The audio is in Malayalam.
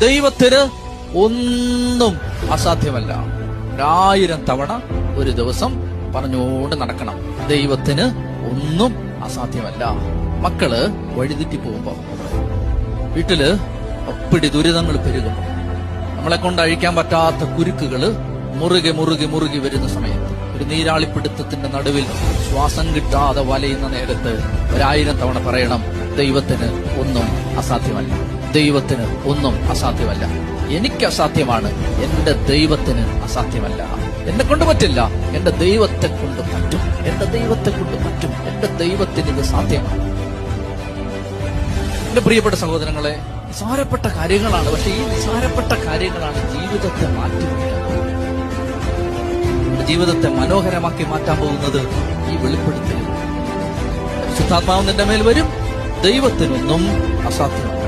ദൈവത്തിന് ഒന്നും അസാധ്യമല്ല. ഒരായിരം തവണ ഒരു ദിവസം പറഞ്ഞുകൊണ്ട് നടക്കണം. ദൈവത്തിന് ഒന്നും അസാധ്യമല്ല. മക്കൾ വഴിതെറ്റി പോകുമ്പോ വീട്ടിൽ അപ്പിടി ദുരിതങ്ങൾ പെരുകും. നമ്മളെ കൊണ്ട് അഴിക്കാൻ പറ്റാത്ത കുരുക്കുകൾ മുറുകെ മുറുകെ മുറുകി വരുന്ന സമയത്ത് ഒരു നീരാളിപ്പിടുത്തത്തിന്റെ നടുവിൽ ശ്വാസം കിട്ടാതെ വലയുന്ന നേരത്ത് ഒരായിരം തവണ പറയണം ദൈവത്തിന് ഒന്നും അസാധ്യമല്ല. ദൈവത്തിന് ഒന്നും അസാധ്യമല്ല. എനിക്ക് അസാധ്യമാണ് എന്റെ ദൈവത്തിന് അസാധ്യമല്ല. എന്നെ കൊണ്ട് പറ്റില്ല എന്റെ ദൈവത്തെ കൊണ്ട് പറ്റും. എന്റെ ദൈവത്തെ കൊണ്ട് പറ്റും എന്റെ ദൈവത്തിന് ഇത് സാധ്യമാണ്. എന്റെ പ്രിയപ്പെട്ട സഹോദരങ്ങളെ നിസാരപ്പെട്ട കാര്യങ്ങളാണ് പക്ഷെ ഈ നിസാരപ്പെട്ട കാര്യങ്ങളാണ് ജീവിതത്തെ നമ്മുടെ ജീവിതത്തെ മനോഹരമാക്കി മാറ്റാൻ പോകുന്നത് ഈ വെളിപ്പെടുത്തൽ ശുദ്ധാത്മാവ് നിന്റെ മേൽ വരും ദൈവത്തിനൊന്നും അസാധ്യമല്ല.